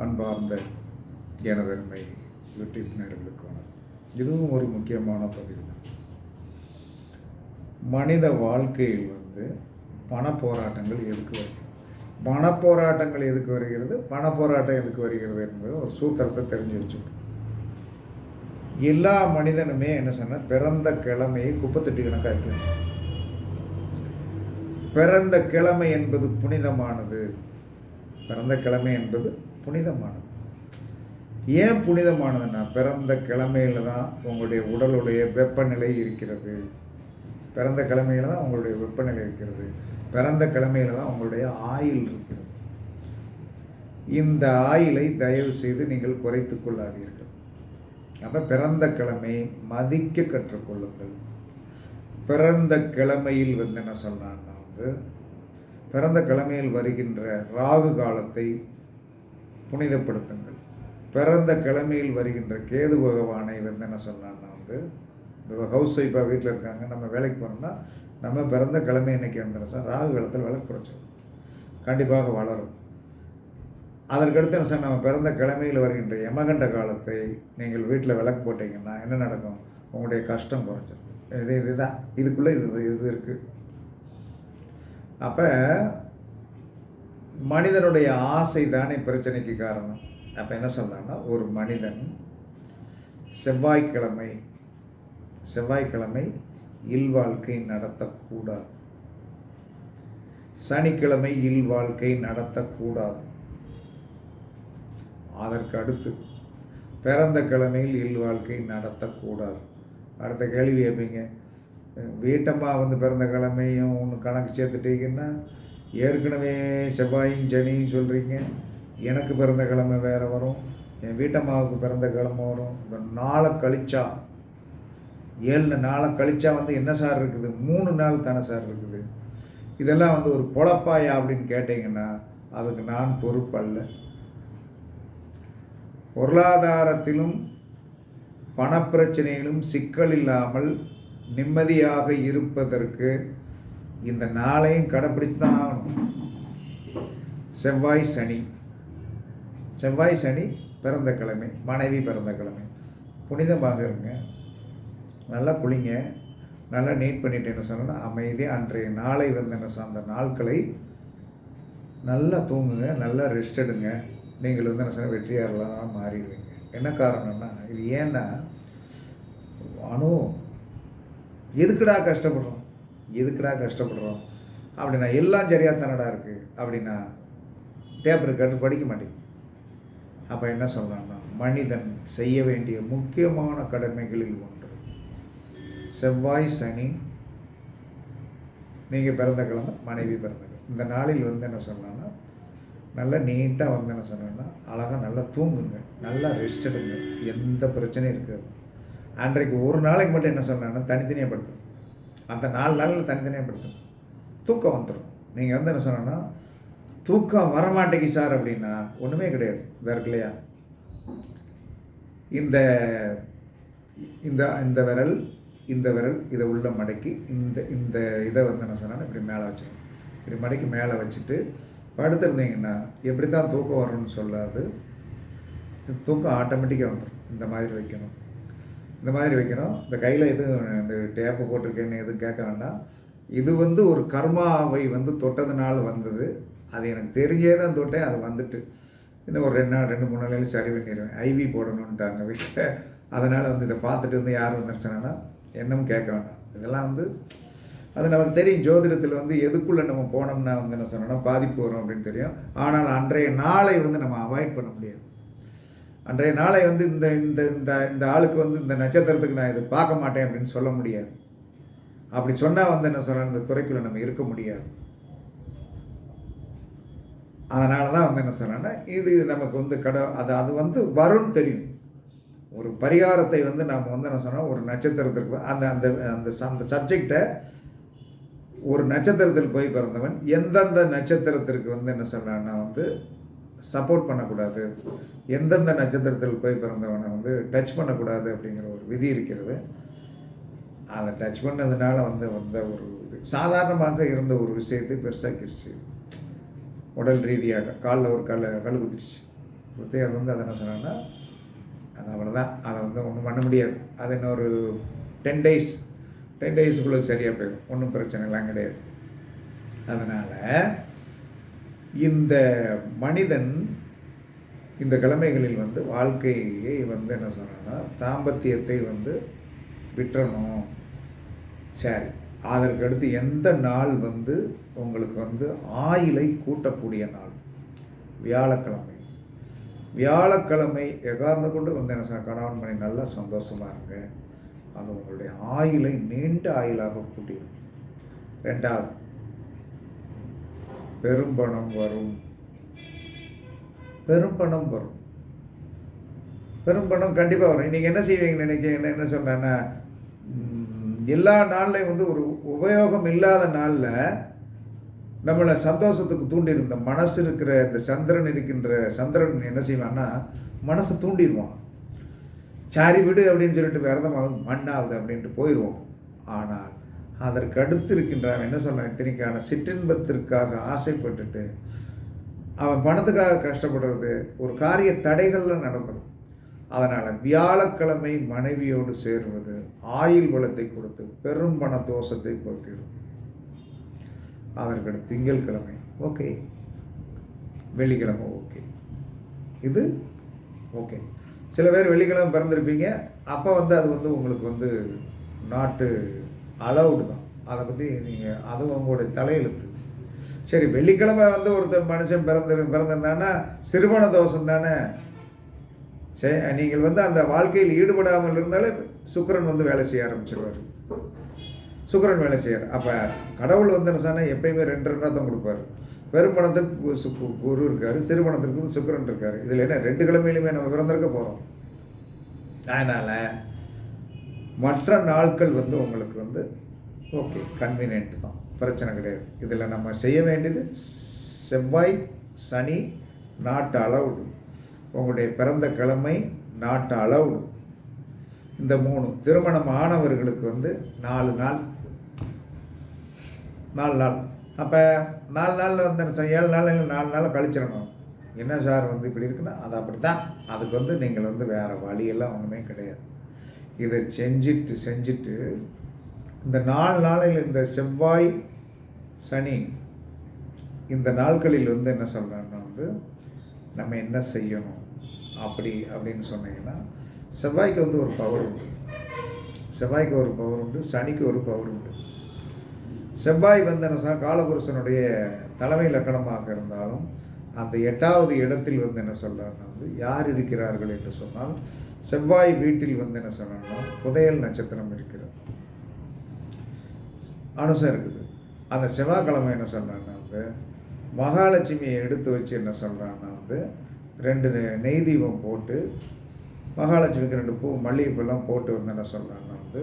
அன்பார்ந்த எனதன்மை யூடியூப் நேர்களுக்கு வணக்கம். இதுவும் ஒரு முக்கியமான பதிவு தான். மனித வாழ்க்கையில் வந்து பண போராட்டங்கள் எதுக்கு வருகிறது பண போராட்டங்கள் எதுக்கு வருகிறது? பண போராட்டம் எதுக்கு வருகிறது என்பது ஒரு சூத்திரத்தை தெரிஞ்சு வச்சுக்கணும். எல்லா மனிதனுமே என்ன சொன்னால் பிறந்த கிழமையை குப்பத்தொட்டி கணக்காக்கணும் பிறந்த கிழமை என்பது புனிதமானது. பிறந்த கிழமை என்பது புனிதமானது. ஏன் புனிதமானதுன்னா பிறந்த கிழமையில தான் உங்களுடைய உடலுடைய வெப்பநிலை இருக்கிறது. பிறந்த கிழமையில தான் உங்களுடைய வெப்பநிலை இருக்கிறது. பிறந்த கிழமையில தான் உங்களுடைய ஆயில் இருக்கிறது. இந்த ஆயிலை தயவு செய்து நீங்கள் குறைத்து கொள்ளாதீர்கள். அப்போ பிறந்த கிழமை மதிக்க கற்றுக்கொள்ளுங்கள். பிறந்த கிழமையில் வந்து என்ன சொன்னான்னா வந்து பிறந்த கிழமையில் வருகின்ற ராகு காலத்தை புனிதப்படுத்துங்கள். பிறந்த கிழமையில் வருகின்ற கேது பகவானை வந்து என்ன சொன்னான்னா வந்து இந்த ஹவுஸ் ஒய்ஃபாக வீட்டில் இருக்காங்க நம்ம வேலைக்கு போகிறோம்னா நம்ம பிறந்த கிழமை இன்னைக்கு வந்துடும் சார். ராகு காலத்தில் விளக்கு குறைச்சோம் கண்டிப்பாக வளரும். அதற்கடுத்து என்ன சார் நம்ம பிறந்த கிழமையில் வருகின்ற யமகண்ட காலத்தை நீங்கள் வீட்டில் விளக்கு போட்டிங்கன்னா என்ன நடக்கும்? உங்களுடைய கஷ்டம் குறைஞ்சிரும். இது இதுதான் இதுக்குள்ளே இது இது இருக்குது அப்போ மனிதனுடைய ஆசை தானே பிரச்சனைக்கு காரணம். அப்போ என்ன சொல்கிறாங்கன்னா ஒரு மனிதன் செவ்வாய்க்கிழமை செவ்வாய்க்கிழமை இல்வாழ்க்கை நடத்தக்கூடாது. சனிக்கிழமை இல்வாழ்க்கை நடத்தக்கூடாது. அதற்கு அடுத்து பிறந்த கிழமையில் இல்வாழ்க்கை நடத்தக்கூடாது. அடுத்த கேள்வி கேட்பீங்க வீட்டம்மா வந்து பிறந்த கிழமையும் ஒன்று கணக்கு சேர்த்துட்டீங்கன்னா ஏற்கனவே செவ்வாயும் சனியும் சொல்கிறீங்க எனக்கு பிறந்த கிழமை வேறு வரும். என் வீட்டம்மாவுக்கு பிறந்த கிழமை வரும். இந்த நாளை கழிச்சா ஏழு நாளை கழிச்சா வந்து என்ன சார் இருக்குது? மூணு நாள் தானே சார் இருக்குது. இதெல்லாம் வந்து ஒரு பொழப்பாயா அப்படின்னு கேட்டிங்கன்னா அதுக்கு நான் பொறுப்பல்ல. பொருளாதாரத்திலும் பணப்பிரச்சனையிலும் சிக்கல் இல்லாமல் நிம்மதியாக இருப்பதற்கு இந்த நாளையும் கடைப்பிடிச்சு தான் ஆகணும். செவ்வாய் சனி. செவ்வாய் சனி பிறந்த கிழமை மனைவி பிறந்த கிழமை. புனிதமாக இருங்க. நல்லா குளிங்க. நல்லா நீட் பண்ணிட்டு என்ன சொல்லணும் அமைதியாக அன்றைய நாளை வந்து என்ன அந்த நாட்களை நல்லா தூங்குங்க நல்லா ரெஸ்ட் எடுங்க. நீங்கள் வந்து என்ன சொன்னால் வெற்றியாளர்களாக மாறிடுவீங்க. என்ன காரணம்னா இது ஏன்னா அணு எதுக்குடா கஷ்டப்படுறோம்? எதுக்குடா கஷ்டப்படுறோம்? அப்படின்னா எல்லாம் சரியாக தானடா இருக்குது அப்படின்னா டேப் ரெக்கார்டு படிக்க மாட்டேங்குது. அப்போ என்ன சொல்கிறான்னா மனிதன் செய்ய வேண்டிய முக்கியமான கடமைகளில் ஒன்று செவ்வாய் சனி நீங்கள் பிறந்த கிழமை மனைவி பிறந்த கிழமை. இந்த நாளில் வந்து என்ன சொன்னான்னா நல்லா நீட்டாக வந்து என்ன சொன்னேன்னா அழகாக நல்லா தூங்குங்க நல்லா ரெஸ்ட் எடுங்க. எந்த பிரச்சனையும் இருக்காது. அன்றைக்கு ஒரு நாளைக்கு மட்டும் என்ன சொன்னான்னா தனித்தனியாக படுத்தணும் அந்த நாலு நாளில் தனித்தனியாக படுத்தணும் தூக்கம் வந்துடும் நீங்கள் வந்து என்ன சொன்னேன்னா தூக்கம் வரமாட்டேங்கி சார் அப்படின்னா ஒன்றுமே கிடையாது. வேறு இல்லையா? இந்த இந்த இந்த விரல் இந்த விரல் இதை உள்ள மடக்கி இந்த இந்த இதை வந்து என்ன சொன்னால் இப்படி மேலே வச்சுக்கணும். இப்படி மடக்கி மேலே வச்சுட்டு படுத்திருந்தீங்கன்னா எப்படி தான் தூக்கம் வரணும்னு சொல்லாது. தூக்கம் ஆட்டோமேட்டிக்காக வந்துடும் இந்த மாதிரி வைக்கணும். இந்த மாதிரி வைக்கணும். இந்த கையில் எதுவும் இந்த டேப்பு போட்டிருக்கேன்னு எதுவும் கேட்க வேண்டாம். இது வந்து ஒரு கர்மாவை வந்து தொட்டதுனால வந்தது. அது எனக்கு தெரிஞ்சே தான் தொட்டேன். அது வந்துட்டு இன்னும் ஒரு ரெண்டு நாள் ரெண்டு மூணு நாளையில் சரி பண்ணிடுவேன் ஐவி போடணுன்ட்டாங்க வீட்டில் அதனால் வந்து இதை பார்த்துட்டு வந்து யார் வந்துருச்சுனா என்னமும் கேட்க வேண்டாம். இதெல்லாம் வந்து அது நமக்கு தெரியும். ஜோதிடத்தில் வந்து எதுக்குள்ளே நம்ம போனோம்னா வந்து என்ன சொன்னோம்னா பாதிப்பு வரும் அப்படின்னு தெரியும். ஆனால் அன்றைய நாளை வந்து நம்ம அவாய்ட் பண்ண முடியாது. அன்றைய நாளை வந்து இந்த இந்த இந்த இந்த ஆளுக்கு வந்து இந்த நட்சத்திரத்துக்கு நான் இதை பார்க்க மாட்டேன் அப்படின்னு சொல்ல முடியாது. அப்படி சொன்னால் வந்து என்ன சொல்கிறேன் இந்த துறைக்குள்ளே நம்ம இருக்க முடியாது. அதனால தான் வந்து என்ன சொல்கிறேன்னா இது நமக்கு வந்து கடை அது அது வந்து வரும்னு தெரியும். ஒரு பரிகாரத்தை வந்து நாம் வந்து என்ன சொன்னால் ஒரு நட்சத்திரத்திற்கு அந்த அந்த அந்த அந்த சப்ஜெக்டை ஒரு நட்சத்திரத்தில் போய் பிறந்தவன் எந்தெந்த நட்சத்திரத்திற்கு வந்து என்ன சொல்கிறான்னா வந்து சப்போர்ட் பண்ணக்கூடாது. எந்தெந்த நட்சத்திரத்தில் போய் பிறந்தவனை வந்து டச் பண்ணக்கூடாது அப்படிங்கிற ஒரு விதி இருக்கிறது. அதை டச் பண்ணதுனால வந்து வந்த ஒரு இது. சாதாரணமாக இருந்த ஒரு விஷயத்தை பெருசாக்கிருச்சு உடல் ரீதியாக காலில் ஒரு கல் கல் குத்திருச்சு குத்தி அது வந்து அதை என்ன சொன்னாங்கன்னா அது அவ்வளோதான் அதை வந்து ஒன்றும் பண்ண முடியாது. அது இன்னொரு டென் டேஸ் டென் டேஸுக்குள்ளே சரியாக போயிடும். ஒன்றும் பிரச்சனைலாம் கிடையாது. அதனால் இந்த மனிதன் இந்த கிழமைகளில் வந்து வாழ்க்கையை வந்து என்ன சொன்னா தாம்பத்தியத்தை வந்து விட்டுறணும். சரி அதற்கு அடுத்து எந்த நாள் வந்து உங்களுக்கு வந்து ஆயிலை கூட்டக்கூடிய நாள்? வியாழக்கிழமை. வியாழக்கிழமை எகார்ந்து கொண்டு வந்து என்ன சார் கணவன் மணி நல்லா சந்தோஷமாக இருங்க. அது உங்களுடைய ஆயிலை நீண்ட ஆயிலாக கூட்டிடும் ரெண்டாவது பெரும்பணம் வரும். பெரும்பணம் வரும். பெரும்பணம் கண்டிப்பாக வரும். நீங்கள் என்ன செய்வீங்கன்னு நினைக்கிறீங்க என்ன சொன்னேன்னா எல்லா நாள்லையும் வந்து ஒரு உபயோகம் இல்லாத நாளில் நம்மளை சந்தோஷத்துக்கு தூண்டியிருந்த மனசு இருக்கிற இந்த சந்திரன் இருக்கின்ற சந்திரன் என்ன செய்வான்னா மனசை தூண்டிடுவான். சாரி விடு அப்படின்னு சொல்லிட்டு விரதமாகும் மண்ணாகுது அப்படின்ட்டு போயிடுவோம் ஆனால் அதற்கு அடுத்து இருக்கின்றவன் என்ன சொன்னான் இத்தனைக்கான சிற்றின்பத்திற்காக ஆசைப்பட்டுட்டு அவன் பணத்துக்காக கஷ்டப்படுறது ஒரு காரிய தடைகளில் நடந்துடும் அதனால் வியாழக்கிழமை மனைவியோடு சேருவது ஆயுள் பலத்தை கொடுத்து பெரும் பண தோஷத்தை போக்கிடும். அதற்கடுத்து திங்கட்கிழமை ஓகே. வெள்ளிக்கிழமை ஓகே. இது ஓகே. சில பேர் வெள்ளிக்கிழமை பிறந்திருப்பீங்க. அப்போ வந்து அது வந்து உங்களுக்கு வந்து நாட்டு அலவுடு தான். அதை பற்றி நீங்கள் அதுவும் உங்களுடைய தலையெழுத்து. சரி வெள்ளிக்கிழமை வந்து ஒருத்தர் மனுஷன் பிறந்து பிறந்திருந்தான்னா சிறுவன தோஷம் தானே? சரி நீங்கள் வந்து அந்த வாழ்க்கையில் ஈடுபடாமல் இருந்தாலே சுக்கரன் வந்து வேலை செய்ய ஆரம்பிச்சிருவார். சுக்கரன் வேலை செய்யார் அப்போ கடவுள் வந்து என்ன சொன்னால் எப்பயுமே ரெண்டு ரெண்டாக தான் கொடுப்பார். பெரும்பணத்திற்கு குரு இருக்கார் சிறுபணத்திற்கு வந்து சுக்கரன் இருக்கார். இதில் என்ன ரெண்டு கிழமையிலுமே நம்ம பிறந்திருக்க போகிறோம் அதனால் மற்ற நாட்கள் வந்து உங்களுக்கு வந்து ஓகே கன்வீனியன்ட் தான். பிரச்சனை கிடையாது. இதில் நம்ம செய்ய வேண்டியது செவ்வாய் சனி நாட்டு அளவுடு. உங்களுடைய பிறந்த கிழமை நாட்டு அளவுடு. இந்த மூணு திருமணம் ஆனவர்களுக்கு வந்து நாலு நாள். நாலு நாள். அப்போ நாலு நாளில் வந்து ஏழு நாள் இல்லை நாலு நாள் கழிச்சிடணும். என்ன சார் வந்து இப்படி இருக்குன்னா அது அப்படி தான் அதுக்கு வந்து நீங்கள் வந்து வேறு வழியெல்லாம் ஒன்றுமே கிடையாது. இதை செஞ்சுட்டு செஞ்சுட்டு இந்த நாலு நாளில் இந்த செவ்வாய் சனி இந்த நாட்களில் வந்து என்ன சொல்கிறேன்னா வந்து நம்ம என்ன செய்யணும்? அப்படி அப்படின்னு சொன்னீங்கன்னா செவ்வாய்க்கு வந்து ஒரு பவர் உண்டு. செவ்வாய்க்கு ஒரு பவர் உண்டு சனிக்கு ஒரு பவர் உண்டு. செவ்வாய் வந்து என்ன சொன்னால் காலபுருஷனுடைய தலைமை லக்கணமாக இருந்தாலும் அந்த எட்டாவது இடத்தில் வந்து என்ன சொல்கிறாங்கன்னா வந்து யார் இருக்கிறார்கள் என்று சொன்னால் செவ்வாய் வீட்டில் வந்து என்ன சொன்னாங்கன்னா புதையல் நட்சத்திரம் இருக்கிறது. அனுசம் இருக்குது. அந்த செவ்வாய்க்கிழமை என்ன சொல்கிறான்னா வந்து மகாலட்சுமியை எடுத்து வச்சு என்ன சொல்கிறான்னா வந்து ரெண்டு நெய் தீபம் போட்டு மகாலட்சுமிக்கு ரெண்டு பூ மல்லிகைப்பூலாம் போட்டு வந்து என்ன சொல்கிறான்னா வந்து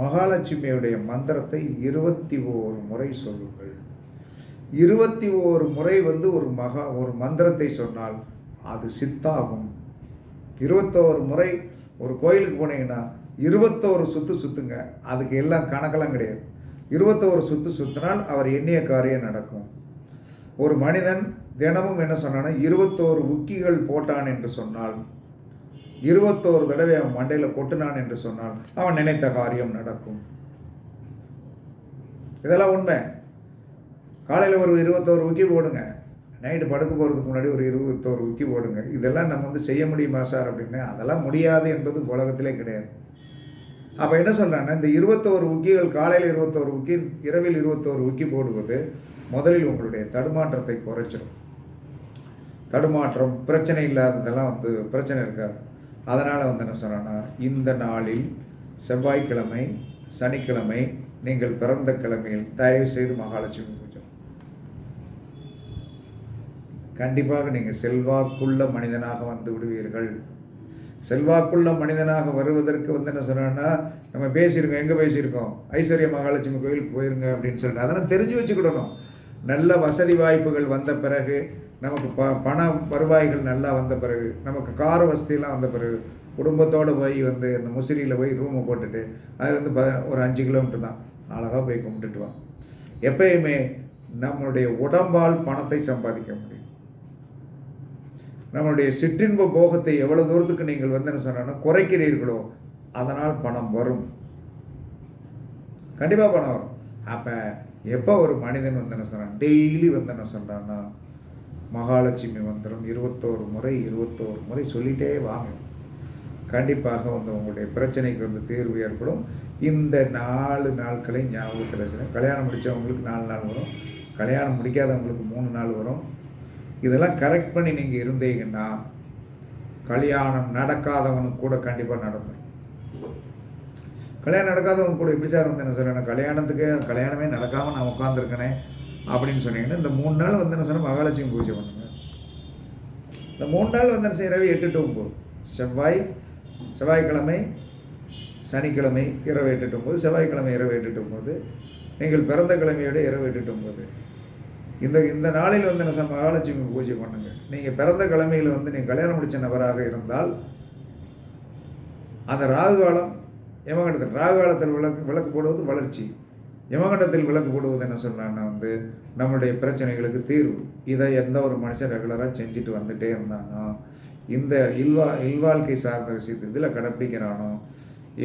மகாலட்சுமியுடைய மந்திரத்தை இருபத்தி ஓரு முறை சொல்லுங்கள். இருபத்தி ஓரு முறை வந்து ஒரு மகா ஒரு மந்திரத்தை சொன்னால் அது சித்தாகும். இருபத்தோரு முறை ஒரு கோயிலுக்கு போனீங்கன்னா இருபத்தோரு சுற்று சுற்றுங்க அதுக்கு எல்லாம் கணக்கெல்லாம் கிடையாது. இருபத்தோரு சுற்று சுற்றினால் அவர் எண்ணிய காரியம் நடக்கும். ஒரு மனிதன் தினமும் என்ன சொன்னான்னா இருபத்தோரு உக்கிகள் போட்டான் என்று சொன்னால் இருபத்தோரு தடவை அவன் மண்டையில் கொட்டினான் என்று சொன்னால் அவன் நினைத்த காரியம் நடக்கும். இதெல்லாம் உண்மை. காலையில் ஒரு இருபத்தோரு உக்கி போடுங்க. நைட்டு படுக்க போகிறதுக்கு முன்னாடி ஒரு இருபத்தோரு உக்கி போடுங்க. இதெல்லாம் நம்ம வந்து செய்ய முடியுமா சார் அப்படின்னு? அதெல்லாம் முடியாது என்பது உலகத்திலே கிடையாது. அப்போ என்ன சொல்கிறாங்கன்னா இந்த இருபத்தோரு உக்கிகள் காலையில் இருபத்தோரு உக்கி இரவில் இருபத்தோரு உக்கி போடுவது முதலில் உங்களுடைய தடுமாற்றத்தை குறைச்சிடும். தடுமாற்றம் பிரச்சனை இல்லாததெல்லாம் வந்து பிரச்சனை இருக்காது. அதனால் வந்து என்ன சொல்கிறேன்னா இந்த நாளில் செவ்வாய்க்கிழமை சனிக்கிழமை நீங்கள் பிறந்த கிழமையில் தயவு செய்து மகாலட்சுமி பூஜை கண்டிப்பாக நீங்கள் செல்வாக்குள்ள மனிதனாக வந்து விடுவீர்கள். செல்வாக்குள்ள மனிதனாக வருவதற்கு வந்து என்ன சொன்னோன்னா நம்ம பேசியிருக்கோம் எங்கே பேசியிருக்கோம்? ஐஸ்வர்ய மகாலட்சுமி கோயிலுக்கு போயிருங்க அப்படின்னு சொல்லிட்டு. அதெல்லாம் தெரிஞ்சு வச்சுக்கிடணும். நல்ல வசதி வாய்ப்புகள் வந்த பிறகு நமக்கு ப பண வருவாய்கள் நல்லா வந்த பிறகு நமக்கு கார் வசதியெல்லாம் வந்த பிறகு குடும்பத்தோடு போய் வந்து இந்த முசிறியில் போய் ரூமை போட்டுட்டு அது வந்து ப ஒரு அஞ்சு கிலோமீட்டர் தான். அழகாக போய் கும்பிட்டுட்டு வா. எப்பயுமே நம்மளுடைய உடம்பால் பணத்தை சம்பாதிக்க முடியும். நம்மளுடைய சிற்றின்ப போகத்தை எவ்வளோ தூரத்துக்கு நீங்கள் வந்து என்ன சொன்னா குறைக்கிறீர்களோ அதனால் பணம் வரும். கண்டிப்பாக பணம் வரும். அப்போ எப்போ ஒரு மனிதன் வந்து என்ன சொல்கிறான் டெய்லி வந்து என்ன சொல்கிறான்னா மகாலட்சுமி மந்திரம் இருபத்தோரு முறை இருபத்தோரு முறை சொல்லிகிட்டே வாங்க. கண்டிப்பாக வந்து உங்களுடைய பிரச்சனைக்கு வந்து தீர்வு ஏற்படும். இந்த நாலு நாட்களை ஞாபகத்தில் வச்சுருக்கேன் கல்யாணம் முடித்தவங்களுக்கு நாலு நாள் வரும். கல்யாணம் முடிக்காதவங்களுக்கு மூணு நாள் வரும். இதெல்லாம் கரெக்ட் பண்ணி நீங்கள் இருந்தீங்கன்னா கல்யாணம் நடக்காதவனுக்கு கூட கண்டிப்பாக நடக்கும். கல்யாணம் நடக்காதவங்க கூட எப்படி சார் வந்து என்ன சொல்கிறேன் கல்யாணத்துக்கு கல்யாணமே நடக்காமல் நான் உட்காந்துருக்கனே அப்படின்னு சொன்னீங்கன்னா இந்த மூணு நாள் வந்து என்ன சொன்னால் மகாலட்சுமி பூஜை பண்ணுங்க. இந்த மூணு நாள் வந்து என்ன செய்கிறவே எட்டு டு ஒம்பது செவ்வாய் செவ்வாய்க்கிழமை சனிக்கிழமை இரவு எட்டு ஒம்பது செவ்வாய்க்கிழமை இரவு எட்டு ஒம்பது நீங்கள் பிறந்த கிழமையோட இரவு எட்டு ஒம்பது இந்த இந்த நாளில் வந்து என்ன சார் மகாலட்சுமி பூஜை பண்ணுங்க. நீங்கள் பிறந்த கிழமையில் வந்து நீங்கள் கல்யாணம் முடித்த நபராக இருந்தால் அந்த ராகு காலம் யமகண்டத்தில் ராகு காலத்தில் விளக்கு விளக்கு போடுவது வளர்ச்சி. யமகண்டத்தில் விளக்கு போடுவது என்ன சொல்கிறான்னா வந்து நம்மளுடைய பிரச்சனைகளுக்கு தீர்வு. இதை எந்த ஒரு மனுஷன் ரெகுலராக செஞ்சுட்டு வந்துட்டே இருந்தானோ இந்த இல்வா இல்வாழ்க்கை சார்ந்த விஷயத்தை இதில் கடைப்பிடிக்கிறானோ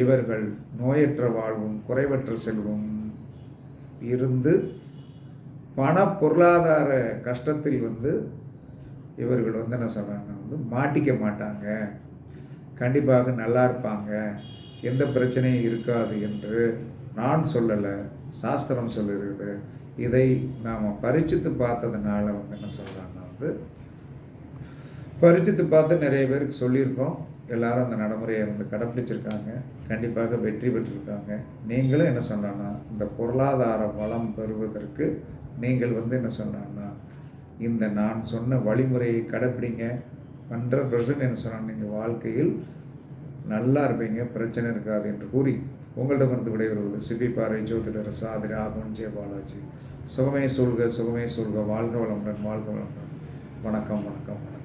இவர்கள் நோயற்ற வாழ்வும் குறைவற்ற செல்வம் இருந்து பண பொருளாதார கஷ்டத்தில் வந்து இவர்கள் வந்து என்ன சொல்கிறாங்க வந்து மாட்டிக்க மாட்டாங்க. கண்டிப்பாக நல்லா இருப்பாங்க. எந்த பிரச்சனையும் இருக்காது என்று நான் சொல்லலை சாஸ்திரம் சொல்லுகிறது. இதை நாம் பரிச்சித்து பார்த்ததுனால வந்து என்ன சொல்கிறாங்கன்னா வந்து பரிச்சித்து பார்த்து நிறைய பேருக்கு சொல்லியிருக்கோம். எல்லாரும் அந்த நடைமுறையை வந்து கடைப்பிடிச்சிருக்காங்க. கண்டிப்பாக வெற்றி பெற்றிருக்காங்க. நீங்களும் என்ன சொன்னான்னா இந்த பொருளாதார வளம் பெறுவதற்கு நீங்கள் வந்து என்ன சொன்னான்னா இந்த நான் சொன்ன வழிமுறையை கடைப்பிடிங்க. ஹண்ட்ரட் பர்சன்ட் என்ன சொன்னால் நீங்கள் வாழ்க்கையில் நல்லா இருப்பீங்க பிரச்சனை இருக்காது என்று கூறி உங்களிடமிருந்து விடைபெறுவது சிப்பிப்பாறை ஜோதிடர் சாதி ராகவன் ஜெய பாலாஜி. சுகமே சொல்க சுகமே சொல்க வாழ்க வளமுடன் வாழ்க வளமுடன். வணக்கம் வணக்கம் வணக்கம்.